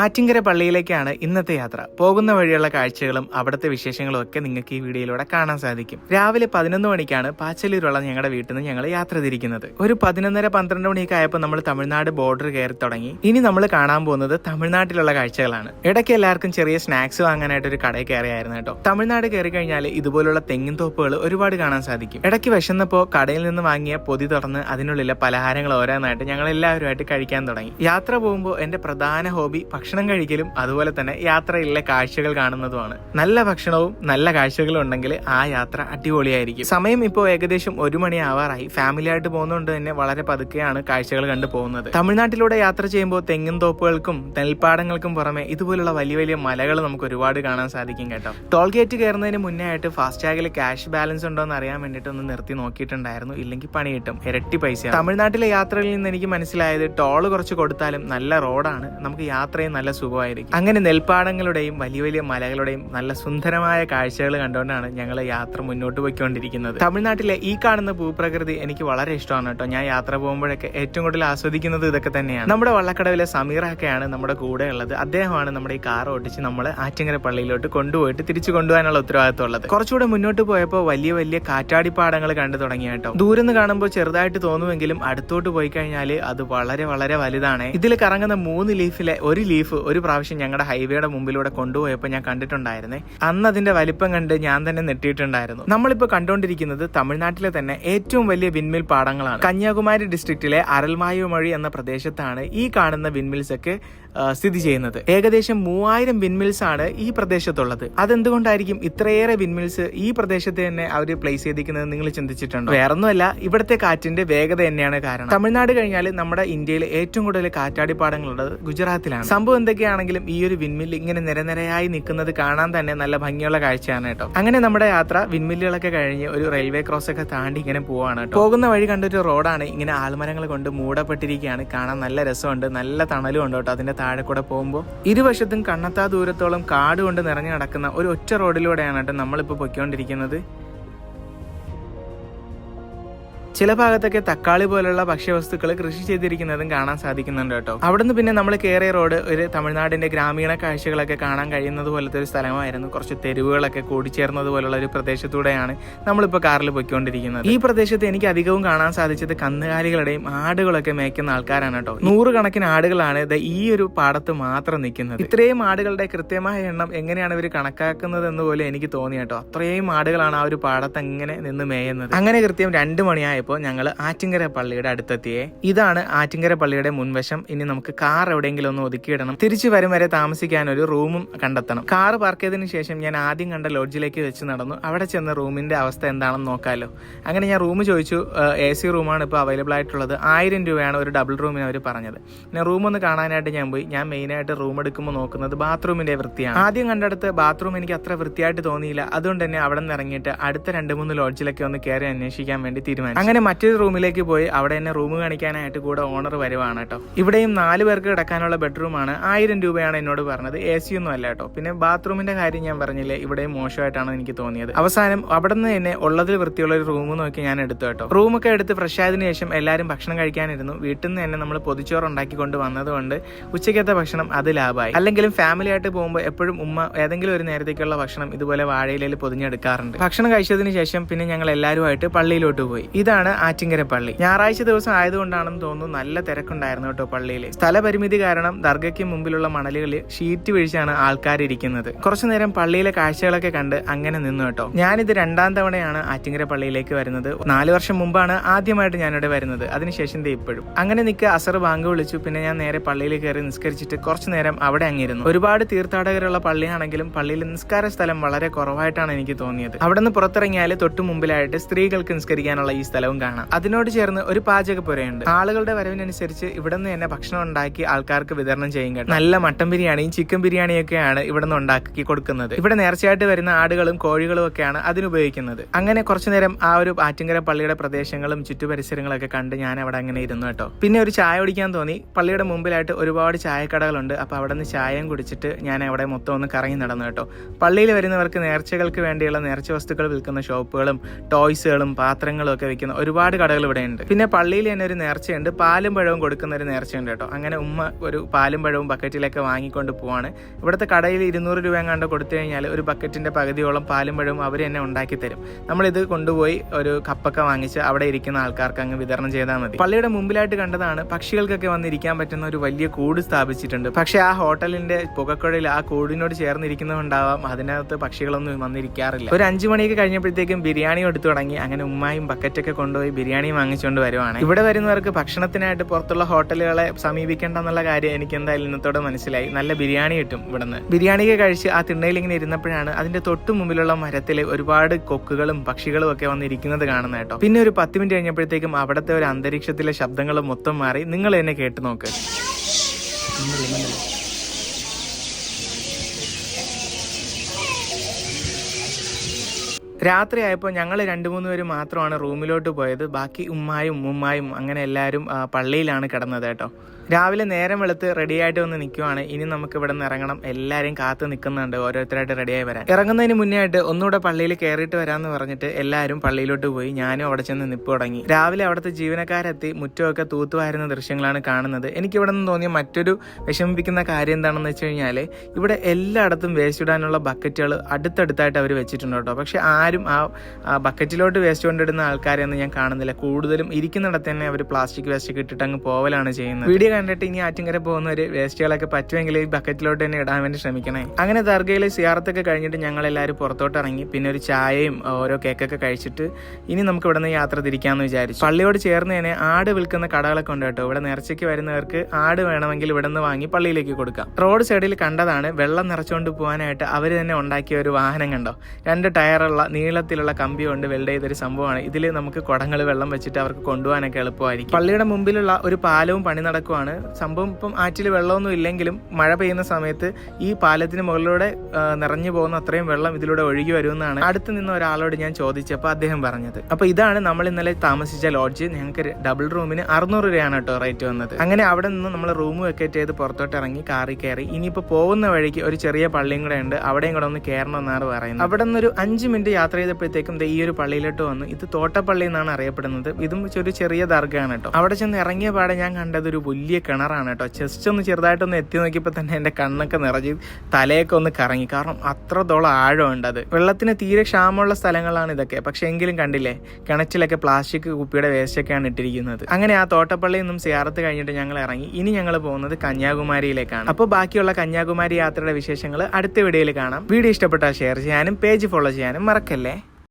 ആറ്റിങ്കര പള്ളിയിലേക്കാണ് ഇന്നത്തെ യാത്ര. പോകുന്ന വഴിയുള്ള കാഴ്ചകളും അവിടുത്തെ വിശേഷങ്ങളും ഒക്കെ നിങ്ങൾക്ക് ഈ വീഡിയോയിലൂടെ കാണാൻ സാധിക്കും. രാവിലെ പതിനൊന്ന് മണിക്കാണ് പാച്ചലൂരുള്ള ഞങ്ങളുടെ വീട്ടിൽ നിന്ന് ഞങ്ങൾ യാത്ര തിരിക്കുന്നത്. ഒരു പതിനൊന്നര പന്ത്രണ്ട് മണിയൊക്കെ ആയപ്പോൾ നമ്മൾ തമിഴ്നാട് ബോർഡർ കയറി തുടങ്ങി. ഇനി നമ്മൾ കാണാൻ പോകുന്നത് തമിഴ്നാട്ടിലുള്ള കാഴ്ചകളാണ്. ഇടയ്ക്ക് എല്ലാവർക്കും ചെറിയ സ്നാക്സ് വാങ്ങാനായിട്ട് ഒരു കടയിൽ കയറിയായിരുന്നു കേട്ടോ. തമിഴ്നാട് കയറി കഴിഞ്ഞാൽ ഇതുപോലുള്ള തെങ്ങിൻ തോപ്പുകൾ ഒരുപാട് കാണാൻ സാധിക്കും. ഇടയ്ക്ക് വിശന്നപ്പോൾ കടയിൽ നിന്ന് വാങ്ങിയ പൊതി തുറന്ന് അതിനുള്ളിലെ പലഹാരങ്ങൾ ഓരോന്നായിട്ട് ഞങ്ങൾ എല്ലാവരുമായിട്ട് കഴിക്കാൻ തുടങ്ങി. യാത്ര പോകുമ്പോൾ എന്റെ പ്രധാന ഹോബി ഭക്ഷണം കഴിക്കലും അതുപോലെ തന്നെ യാത്രയിലെ കാഴ്ചകൾ കാണുന്നതുമാണ്. നല്ല ഭക്ഷണവും നല്ല കാഴ്ചകളും ഉണ്ടെങ്കിൽ ആ യാത്ര അടിപൊളിയായിരിക്കും. സമയം ഇപ്പോൾ ഏകദേശം ഒരു മണി ആവാറായി ഫാമിലി ആയിട്ട് പോകുന്നതുകൊണ്ട് തന്നെ വളരെ പതുക്കെയാണ് കാഴ്ചകൾ കണ്ടു പോകുന്നത്. തമിഴ്നാട്ടിലൂടെ യാത്ര ചെയ്യുമ്പോൾ തെങ്ങിൻ തോപ്പുകൾക്കും നെൽപ്പാടങ്ങൾക്കും പുറമെ ഇതുപോലുള്ള വലിയ വലിയ മലകൾ നമുക്ക് ഒരുപാട് കാണാൻ സാധിക്കും കേട്ടോ. ടോൾ ഗേറ്റ് കയറുന്നതിന് മുന്നേ ആയിട്ട് ഫാസ്റ്റാഗിൽ ക്യാഷ് ബാലൻസ് ഉണ്ടോ എന്ന് അറിയാൻ വേണ്ടിയിട്ട് ഒന്ന് നിർത്തി നോക്കിയിട്ടുണ്ടായിരുന്നു. ഇല്ലെങ്കിൽ പണി കിട്ടും. ഇരട്ടി പൈസ തമിഴ്നാട്ടിലെ യാത്രയിൽ നിന്ന് എനിക്ക് മനസ്സിലായത് ടോൾ കുറച്ച് കൊടുത്താലും നല്ല റോഡാണ് നമുക്ക് യാത്രയും നല്ല സുഖമായിരിക്കും. അങ്ങനെ നെൽപ്പാടങ്ങളുടെയും വലിയ വലിയ മലകളുടെയും നല്ല സുന്ദരമായ കാഴ്ചകൾ കണ്ടുകൊണ്ടാണ് ഞങ്ങൾ യാത്ര മുന്നോട്ട് പോയിക്കൊണ്ടിരിക്കുന്നത്. തമിഴ്നാട്ടിലെ ഈ കാണുന്ന ഭൂപ്രകൃതി എനിക്ക് വളരെ ഇഷ്ടമാണ് കേട്ടോ. ഞാൻ യാത്ര പോകുമ്പോഴൊക്കെ ഏറ്റവും കൂടുതൽ ആസ്വദിക്കുന്നത് ഇതൊക്കെ തന്നെയാണ്. നമ്മുടെ വള്ളക്കടവിലെ സമീറൊക്കെയാണ് നമ്മുടെ കൂടെ ഉള്ളത്. അദ്ദേഹമാണ് നമ്മുടെ ഈ കാർ ഓടിച്ച് നമ്മളെ ആറ്റിങ്ങര പള്ളിയിലോട്ട് കൊണ്ടുപോയിട്ട് തിരിച്ചു കൊണ്ടുപോകാനുള്ള ഉത്തരവാദിത്വം ഉള്ളത് കുറച്ചുകൂടെ മുന്നോട്ട് പോയപ്പോൾ വലിയ വലിയ കാറ്റാടിപ്പാടങ്ങൾ കണ്ടു തുടങ്ങി കേട്ടോ. ദൂരെ കാണുമ്പോൾ ചെറുതായിട്ട് തോന്നുമെങ്കിലും അടുത്തോട്ട് പോയി കഴിഞ്ഞാൽ അത് വളരെ വളരെ വലുതാണ്. ഇതിൽ കറങ്ങുന്ന മൂന്ന് ലീഫിലെ ഒരു ലീഫ് ഒരു പ്രാവശ്യം ഞങ്ങളുടെ ഹൈവേയുടെ മുമ്പിലൂടെ കൊണ്ടുപോയപ്പോൾ ഞാൻ കണ്ടിട്ടുണ്ടായിരുന്നേ. അന്ന് അതിന്റെ വലിപ്പം കണ്ട് ഞാൻ തന്നെ നെട്ടിയിട്ടുണ്ടായിരുന്നു. നമ്മളിപ്പോൾ കണ്ടുകൊണ്ടിരിക്കുന്നത് തമിഴ്നാട്ടിലെ തന്നെ ഏറ്റവും വലിയ വിൻമിൽ പാടങ്ങളാണ്. കന്യാകുമാരി ഡിസ്ട്രിക്റ്റിലെ അരൽമായുമഴി എന്ന പ്രദേശത്താണ് ഈ കാണുന്ന വിൻമിൽസ് ഒക്കെ സ്ഥിതി ചെയ്യുന്നത്. ഏകദേശം മൂവായിരം വിൻമിൽസ് ആണ് ഈ പ്രദേശത്തുള്ളത്. അതെന്തുകൊണ്ടായിരിക്കും ഇത്രയേറെ വിൻമിൽസ് ഈ പ്രദേശത്ത് തന്നെ അവർ പ്ലേസ് ചെയ്തിരിക്കുന്നത് നിങ്ങൾ ചിന്തിച്ചിട്ടുണ്ടോ? വേറൊന്നുമല്ല ഇവിടുത്തെ കാറ്റിന്റെ വേഗത തന്നെയാണ് കാരണം. തമിഴ്നാട് കഴിഞ്ഞാൽ നമ്മുടെ ഇന്ത്യയിൽ ഏറ്റവും കൂടുതൽ കാറ്റാടിപ്പാടങ്ങളുള്ളത് ഗുജറാത്തിലാണ്. സംഭവം എന്തൊക്കെയാണെങ്കിലും ഈ ഒരു വിൻമിൽ ഇങ്ങനെ നിരനിരയായി നിൽക്കുന്നത് കാണാൻ തന്നെ നല്ല ഭംഗിയുള്ള കാഴ്ചയാണ് കേട്ടോ. അങ്ങനെ നമ്മുടെ യാത്ര വിൻമില്ലുകളൊക്കെ കഴിഞ്ഞ് ഒരു റെയിൽവേ ക്രോസ് ഒക്കെ താണ്ടി ഇങ്ങനെ പോവാണ് കേട്ടോ. പോകുന്ന വഴി കണ്ടൊരു റോഡാണ് ഇങ്ങനെ ആൽമരങ്ങൾ കൊണ്ട് മൂടപ്പെട്ടിരിക്കുകയാണ്. കാണാൻ നല്ല രസമുണ്ട് നല്ല തണലും ഉണ്ട് കേട്ടോ അതിന്റെ താഴെ കൂടെ പോകുമ്പോൾ. ഇരുവശത്തും കണ്ണത്താ ദൂരത്തോളം കാട് കൊണ്ട് നിറഞ്ഞു നടക്കുന്ന ഒരു ഒറ്റ റോഡിലൂടെയാണ് കേട്ടോ നമ്മളിപ്പോൾ പൊയ്ക്കൊണ്ടിരിക്കുന്നത്. ചില ഭാഗത്തൊക്കെ തക്കാളി പോലുള്ള ഭക്ഷ്യവസ്തുക്കൾ കൃഷി ചെയ്തിരിക്കുന്നതും കാണാൻ സാധിക്കുന്നുണ്ട് കേട്ടോ. അവിടുന്ന് പിന്നെ നമ്മൾ കയറിയ റോഡ് ഒരു തമിഴ്നാടിന്റെ ഗ്രാമീണ കാഴ്ചകളൊക്കെ കാണാൻ കഴിയുന്നത് പോലത്തെ ഒരു സ്ഥലമായിരുന്നു. കുറച്ച് തെരുവുകളൊക്കെ കൂടിച്ചേർന്നത് പോലുള്ള ഒരു പ്രദേശത്തൂടെയാണ് നമ്മളിപ്പോൾ കാറിൽ പോയിക്കൊണ്ടിരിക്കുന്നത്. ഈ പ്രദേശത്ത് എനിക്ക് അധികവും കാണാൻ സാധിച്ചത് കന്നുകാലികളുടെയും ആടുകളൊക്കെ മേയ്ക്കുന്ന ആൾക്കാരാണ് കേട്ടോ. നൂറുകണക്കിന് ആടുകളാണ് ഇത് ഈ ഒരു പാടത്ത് മാത്രം നിൽക്കുന്നത്. ഇത്രയും ആടുകളുടെ കൃത്യമായ എണ്ണം എങ്ങനെയാണ് ഇവർ കണക്കാക്കുന്നത് എന്ന് പോലും എനിക്ക് തോന്നി കേട്ടോ. അത്രയും ആടുകളാണ് ആ ഒരു പാടത്ത് എങ്ങനെ നിന്ന് മേയുന്നത്. അങ്ങനെ കൃത്യം രണ്ട് മണിയായപ്പോൾ ഞങ്ങൾ ആറ്റിങ്കര പള്ളിയുടെ അടുത്തെത്തിയേ. ഇതാണ് ആറ്റിങ്കര പള്ളിയുടെ മുൻവശം. ഇനി നമുക്ക് കാർ എവിടെയെങ്കിലും ഒന്ന് ഒതുക്കിയിടണം തിരിച്ചു വരും വരെ താമസിക്കാൻ ഒരു റൂമും കണ്ടെത്തണം. കാർ പാർക്ക് ചെയ്തതിനു ശേഷം ഞാൻ ആദ്യം കണ്ട ലോഡ്ജിലേക്ക് വെച്ച് നടന്നു. അവിടെ ചെന്ന് റൂമിന്റെ അവസ്ഥ എന്താണെന്ന് നോക്കാമല്ലോ അങ്ങനെ ഞാൻ റൂം ചോദിച്ചു എ സി റൂമാണ് ഇപ്പോൾ അവൈലബിൾ ആയിട്ടുള്ളത്? ആയിരം രൂപയാണ് ഒരു ഡബിൾ റൂമിന് അവർ പറഞ്ഞത്. പിന്നെ റൂം ഒന്ന് കാണാനായിട്ട് ഞാൻ പോയി. ഞാൻ മെയിനായിട്ട് റൂം എടുക്കുമ്പോൾ നോക്കുന്നത് ബാത്റൂമിന്റെ വൃത്തിയാണ്. ആദ്യം കണ്ടെടുത്ത് ബാത്റൂം എനിക്ക് അത്ര വൃത്തിയായിട്ട് തോന്നിയില്ല. അതുകൊണ്ട് തന്നെ അവിടെ നിന്ന് ഇറങ്ങിയിട്ട് അടുത്ത രണ്ട് മൂന്ന് ലോഡ്ജിലൊക്കെ ഒന്ന് കയറി അന്വേഷിക്കാൻ വേണ്ടി തീരുമാനിച്ചു. അങ്ങനെ മറ്റൊരു റൂമിലേക്ക് പോയി അവിടെ എന്നെ റൂം കാണിക്കാനായിട്ട് കൂടെ ഓണർ വരുവാണ് കേട്ടോ. ഇവിടെയും നാല് പേർക്ക് കിടക്കാനുള്ള ബെഡ്റൂമാണ്. ആയിരം രൂപയാണ് എന്നോട് പറഞ്ഞത്. എ സി ഒന്നും അല്ല കേട്ടോ. പിന്നെ ബാത്റൂമിന്റെ കാര്യം ഞാൻ പറഞ്ഞില്ലേ ഇവിടെയും മോശമായിട്ടാണ് എനിക്ക് തോന്നിയത്. അവസാനം അവിടെ നിന്ന് തന്നെ ഉള്ളതിൽ വൃത്തിയുള്ള ഒരു റൂം നോക്കി ഞാൻ എടുത്തു കേട്ടോ. റൂമൊക്കെ എടുത്ത് ഫ്രഷ് ആയതിനു ശേഷം എല്ലാവരും ഭക്ഷണം കഴിക്കാനിരുന്നു. വീട്ടിൽ നിന്ന് തന്നെ നമ്മൾ പൊതിച്ചോറ് ഉണ്ടാക്കി കൊണ്ട് വന്നതുകൊണ്ട് ഉച്ചയ്ക്കത്തെ ഭക്ഷണം അത് ലാഭമായി. അല്ലെങ്കിലും ഫാമിലി ആയിട്ട് പോകുമ്പോൾ എപ്പോഴും ഉമ്മ ഏതെങ്കിലും ഒരു നേരത്തേക്കുള്ള ഭക്ഷണം ഇതുപോലെ വാഴയിലയിൽ പൊതിഞ്ഞെടുക്കാറുണ്ട്. ഭക്ഷണം കഴിച്ചതിന് ശേഷം പിന്നെ ഞങ്ങൾ എല്ലാവരുമായിട്ട് പള്ളിയിലോട്ട് പോയി. ഇതാണ് ആറ്റിങ്കര പള്ളി. ഞായറാഴ്ച ദിവസം ആയതുകൊണ്ടാണെന്ന് തോന്നുന്നു നല്ല തിരക്കുണ്ടായിരുന്നു കേട്ടോ പള്ളിയിൽ സ്ഥലപരിമിതി കാരണം ദർഗയ്ക്ക് മുമ്പിലുള്ള മണലുകളിൽ ഷീറ്റ് വീഴ്ചയാണ് ആൾക്കാർ ഇരിക്കുന്നത് കുറച്ചു നേരം പള്ളിയിലെ കാഴ്ചകളൊക്കെ കണ്ട് അങ്ങനെ നിന്നു കേട്ടോ. ഞാനിത് രണ്ടാം തവണയാണ് ആറ്റിങ്കര പള്ളിയിലേക്ക് വരുന്നത്. നാല് വർഷം മുമ്പാണ് ആദ്യമായിട്ട് ഞാനിവിടെ വരുന്നത്. അതിനുശേഷം ഇപ്പോഴും. അങ്ങനെ നിൽക്കുക അസർ ബാങ്ക് വിളിച്ചു. പിന്നെ ഞാൻ നേരെ പള്ളിയിൽ കയറി നിസ്കരിച്ചിട്ട് കുറച്ചു നേരം അവിടെ അങ്ങിരുന്നു. ഒരുപാട് തീർത്ഥാടകരുള്ള പള്ളിയാണെങ്കിലും പള്ളിയിൽ നിസ്കാര സ്ഥലം വളരെ കുറവായിട്ടാണ് എനിക്ക് തോന്നിയത്. അവിടെ നിന്ന് പുറത്തിറങ്ങിയാൽ തൊട്ടു മുമ്പിലായിട്ട് സ്ത്രീകൾക്ക് നിസ്കരിക്കാനുള്ള ഈ സ്ഥലവും കാണാം. അതിനോട് ചേർന്ന് ഒരു പാചകപ്പുരയുണ്ട് ആളുകളുടെ വരവിനനുസരിച്ച് ഇവിടെ നിന്ന് തന്നെ ഭക്ഷണം ഉണ്ടാക്കി ആൾക്കാർക്ക് വിതരണം ചെയ്യും കേട്ടോ. നല്ല മട്ടൻ ബിരിയാണിയും ചിക്കൻ ബിരിയാണിയൊക്കെയാണ് ഇവിടെ നിന്ന് ഉണ്ടാക്കി കൊടുക്കുന്നത്. ഇവിടെ നേർച്ചയായിട്ട് വരുന്ന ആടുകളും കോഴികളും ഒക്കെയാണ് അതിനുപയോഗിക്കുന്നത് അങ്ങനെ കുറച്ചു നേരം ആ ഒരു ആറ്റിങ്കര പള്ളിയുടെ പ്രദേശങ്ങളും ചുറ്റുപരിസരങ്ങളൊക്കെ കണ്ട് ഞാൻ അവിടെ അങ്ങനെ ഇരുന്നു കേട്ടോ. പിന്നെ ഒരു ചായ കുടിക്കാൻ തോന്നി. പള്ളിയുടെ മുമ്പിലായിട്ട് ഒരുപാട് ചായക്കടകളുണ്ട്. അപ്പൊ അവിടെ നിന്ന് ചായയും കുടിച്ചിട്ട് ഞാൻ അവിടെ മൊത്തം ഒന്ന് കറങ്ങി നടന്നു കേട്ടോ. പള്ളിയിൽ വരുന്നവർക്ക് നേർച്ചകൾക്ക് വേണ്ടിയുള്ള നേർച്ച വസ്തുക്കൾ വിൽക്കുന്ന ഷോപ്പുകളും ടോയ്സുകളും പാത്രങ്ങളും ഒക്കെ വിൽക്കുന്ന ഒരുപാട് കടകൾ ഇവിടെ ഉണ്ട്. പിന്നെ പള്ളിയിൽ തന്നെ ഒരു നേർച്ചയുണ്ട്. പാലും പഴവും കൊടുക്കുന്ന ഒരു നേർച്ചയുണ്ട് കേട്ടോ. അങ്ങനെ ഉമ്മ ഒരു പാലും പഴവും ബക്കറ്റിലൊക്കെ വാങ്ങിക്കൊണ്ട് പോവാണ്. ഇവിടുത്തെ കടയിൽ ഇരുന്നൂറ് രൂപ എങ്ങാണ്ട് കൊടുത്തു കഴിഞ്ഞാൽ ഒരു ബക്കറ്റിന്റെ പകുതിയോളം പാലും പഴവും അവർ തന്നെ ഉണ്ടാക്കി തരും. നമ്മൾ ഇത് കൊണ്ടുപോയി ഒരു കപ്പൊക്കെ വാങ്ങിച്ച് അവിടെ ഇരിക്കുന്ന ആൾക്കാർക്ക് അങ്ങ് വിതരണം ചെയ്താൽ മതി. പള്ളിയുടെ മുമ്പിലായിട്ട് കണ്ടതാണ് പക്ഷികൾക്കൊക്കെ വന്നിരിക്കാൻ പറ്റുന്ന ഒരു വലിയ കൂട് സ്ഥാപിച്ചിട്ടുണ്ട്. പക്ഷെ ആ ഹോട്ടലിന്റെ പുകക്കുഴയിൽ ആ കൂടിനോട് ചേർന്നിരിക്കുന്നതുകൊണ്ടാവാം അതിനകത്ത് പക്ഷികളൊന്നും വന്നിരിക്കാറില്ല. ഒരു അഞ്ചു മണിയൊക്കെ കഴിഞ്ഞപ്പോഴത്തേക്കും ബിരിയാണി എടുത്തു തുടങ്ങി. അങ്ങനെ ഉമ്മായും ബക്കറ്റൊക്കെ കൊണ്ടുപോയി ബിരിയാണി വാങ്ങിച്ചുകൊണ്ട് വരുവാണ്. ഇവിടെ വരുന്നവർക്ക് ഭക്ഷണത്തിനായിട്ട് പുറത്തുള്ള ഹോട്ടലുകളെ സമീപിക്കേണ്ട എന്നുള്ള കാര്യം എനിക്ക് എന്തായാലും ഇന്നത്തോടെ മനസ്സിലായി. നല്ല ബിരിയാണി കിട്ടും ഇവിടുന്ന്. ബിരിയാണിയൊക്കെ കഴിച്ച് ആ തിണ്ണയിൽ ഇങ്ങനെ ഇരുന്നപ്പോഴാണ് അതിന്റെ തൊട്ടു മുമ്പിലുള്ള മരത്തിൽ ഒരുപാട് കൊക്കുകളും പക്ഷികളും ഒക്കെ വന്നിരിക്കുന്നത് കാണുന്ന കേട്ടോ. പിന്നെ ഒരു പത്ത് മിനിറ്റ് കഴിഞ്ഞപ്പോഴത്തേക്കും അവിടുത്തെ ഒരു അന്തരീക്ഷത്തിലെ ശബ്ദങ്ങൾ മൊത്തം മാറി. നിങ്ങൾ തന്നെ കേട്ടു നോക്ക്. രാത്രിയായപ്പോൾ ഞങ്ങൾ രണ്ട് മൂന്ന് പേര് മാത്രമാണ് റൂമിലോട്ട് പോയത്. ബാക്കി ഉമ്മായും ഉമ്മായും അങ്ങനെ എല്ലാവരും പള്ളിയിലാണ് കിടന്നത് കേട്ടോ. രാവിലെ നേരം വെളുത്ത് റെഡിയായിട്ട് വന്ന് നിൽക്കുവാണ് ഇനി നമുക്ക് ഇവിടെ നിന്ന് ഇറങ്ങണം. എല്ലാവരും കാത്തു നിൽക്കുന്നുണ്ട് ഓരോരുത്തരായിട്ട് റെഡിയായി വരാൻ. ഇറങ്ങുന്നതിന് മുന്നേ ആയിട്ട് ഒന്നുകൂടെ പള്ളിയിൽ കയറിയിട്ട് വരാമെന്ന് പറഞ്ഞിട്ട് എല്ലാവരും പള്ളിയിലോട്ട് പോയി. ഞാനും അവിടെ ചെന്ന് നിപ്പ് തുടങ്ങി. രാവിലെ അവിടുത്തെ ജീവനക്കാരെത്തി മുറ്റമൊക്കെ തൂത്തുവാരുന്ന ദൃശ്യങ്ങളാണ് കാണുന്നത്. എനിക്ക് ഇവിടെ നിന്ന് തോന്നിയ മറ്റൊരു വിഷമിപ്പിക്കുന്ന കാര്യം എന്താണെന്ന് വെച്ച് കഴിഞ്ഞാൽ ഇവിടെ എല്ലായിടത്തും വേസ്റ്റ് ഇടാനുള്ള ബക്കറ്റുകൾ അടുത്തടുത്തായിട്ട് അവർ വെച്ചിട്ടുണ്ട് കേട്ടോ. പക്ഷെ ആരും ആ ആ ബക്കറ്റിലോട്ട് വേസ്റ്റ് കൊണ്ടിടുന്ന ആൾക്കാരെയൊന്നും ഞാൻ കാണുന്നില്ല. കൂടുതലും ഇരിക്കുന്നിടത്ത് തന്നെ അവർ പ്ലാസ്റ്റിക് വേസ്റ്റ് ഇട്ടിട്ട് അങ്ങ് പോവലാണ് ചെയ്യുന്നത്. വീഡിയോ കണ്ടിട്ട് ഇനി ആറ്റിങ്കര പോകുന്നവർ വേസ്റ്റുകളൊക്കെ പറ്റുമെങ്കിൽ ഈ ബക്കറ്റിലോട്ട് തന്നെ ഇടാൻ വേണ്ടി ശ്രമിക്കണേ. അങ്ങനെ ദർഗയിൽ സിയാറത്തൊക്കെ കഴിഞ്ഞിട്ട് ഞങ്ങൾ എല്ലാവരും പുറത്തോട്ട് ഇറങ്ങി. പിന്നെ ഒരു ചായയും ഓരോ കേക്കൊക്കെ കഴിച്ചിട്ട് ഇനി നമുക്ക് ഇവിടെ നിന്ന് യാത്ര തിരിക്കാമെന്ന് വിചാരിച്ചു. പള്ളിയോട് ചേർന്ന് തന്നെ ആട് വിൽക്കുന്ന കടകളൊക്കെ ഉണ്ട് കേട്ടോ. ഇവിടെ നേർച്ചയ്ക്ക് വരുന്നവർക്ക് ആട് വേണമെങ്കിൽ ഇവിടെ നിന്ന് വാങ്ങി പള്ളിയിലേക്ക് കൊടുക്കാം. റോഡ് സൈഡിൽ കണ്ടതാണ് വെള്ളം നിറച്ചുകൊണ്ട് പോകാനായിട്ട് അവർ തന്നെ ഉണ്ടാക്കിയ ഒരു വാഹനം കണ്ടോ? രണ്ട് ടയറുള്ള നീളത്തിലുള്ള കമ്പി കൊണ്ട് വെൽഡ് ചെയ്തൊരു സംഭവമാണ്. ഇതിൽ നമുക്ക് കുടങ്ങൾ വെള്ളം വെച്ചിട്ട് അവർക്ക് കൊണ്ടുപോകാനൊക്കെ എളുപ്പമായിരിക്കും. പള്ളിയുടെ മുമ്പിലുള്ള ഒരു പാലവും പണി നടക്കുവാണ്. സംഭവം ഇപ്പം ആറ്റിൽ വെള്ളമൊന്നും ഇല്ലെങ്കിലും മഴ പെയ്യുന്ന സമയത്ത് ഈ പാലത്തിന് മുകളിലൂടെ നിറഞ്ഞു പോകുന്ന അത്രയും വെള്ളം ഇതിലൂടെ ഒഴുകി വരുമെന്നാണ് അടുത്ത് നിന്ന് ഒരാളോട് ഞാൻ ചോദിച്ചപ്പോൾ അദ്ദേഹം പറഞ്ഞത്. അപ്പോൾ ഇതാണ് നമ്മൾ ഇന്നലെ താമസിച്ച ലോഡ്ജ്. ഞങ്ങൾക്ക് ഡബിൾ റൂമിന് അറുന്നൂറ് രൂപയാണ് കേട്ടോ റേറ്റ് വന്നത്. അങ്ങനെ അവിടെ നിന്ന് നമ്മൾ റൂം വെക്കേറ്റ് ചെയ്ത് പുറത്തോട്ട് ഇറങ്ങി കാറി കയറി. ഇനിയിപ്പോൾ പോകുന്ന വഴിക്ക് ഒരു ചെറിയ പള്ളിയും കൂടെ ഉണ്ട്. അവിടെയും കൂടെ ഒന്ന് കയറണമെന്നാണ് പറയുന്നത്. അവിടെ നിന്ന് ഒരു അഞ്ച് മിനിറ്റ് യാത്ര ചെയ്തപ്പോഴത്തേക്കും ദേ ഈ ഒരു പള്ളിയിലോട്ട് വന്നു. ഇത് തോട്ടപ്പള്ളി എന്നാണ് അറിയപ്പെടുന്നത്. ഇതും ഒരു ചെറിയ ദർഗയാണ് കേട്ടോ അവിടെ ചെന്ന് ഇറങ്ങിയ പാടെ ഞാൻ കണ്ടത് ഒരു വലിയ കിണറാണ് കേട്ടോ ജസ്റ്റ് ഒന്ന് ചെറുതായിട്ടൊന്ന് എത്തി നോക്കിയപ്പോൾ തന്നെ എന്റെ കണ്ണൊക്കെ നിറഞ്ഞ് തലയൊക്കെ ഒന്ന് കറങ്ങി. കാരണം അത്രത്തോളം ആഴമുണ്ട് അത്. വെള്ളത്തിന് തീരെ ക്ഷാമമുള്ള സ്ഥലങ്ങളാണ് ഇതൊക്കെ. പക്ഷെ എങ്കിലും കണ്ടില്ലേ? കിണറ്റിലൊക്കെ പ്ലാസ്റ്റിക് കുപ്പിയുടെ വേസ്റ്റ് ഒക്കെയാണ് ഇട്ടിരിക്കുന്നത്. അങ്ങനെ ആ തോട്ടപ്പള്ളി നിന്നും സിയാറത്ത് കഴിഞ്ഞിട്ട് ഞങ്ങൾ ഇറങ്ങി. ഇനി ഞങ്ങൾ പോകുന്നത് കന്യാകുമാരിയിലേക്കാണ്. അപ്പോൾ ബാക്കിയുള്ള കന്യാകുമാരി യാത്രയുടെ വിശേഷങ്ങൾ അടുത്ത വീഡിയോയിൽ കാണാം. വീഡിയോ ഇഷ്ടപ്പെട്ടാൽ ഷെയർ ചെയ്യാനും പേജ് ഫോളോ ചെയ്യാനും இருக்குல்ல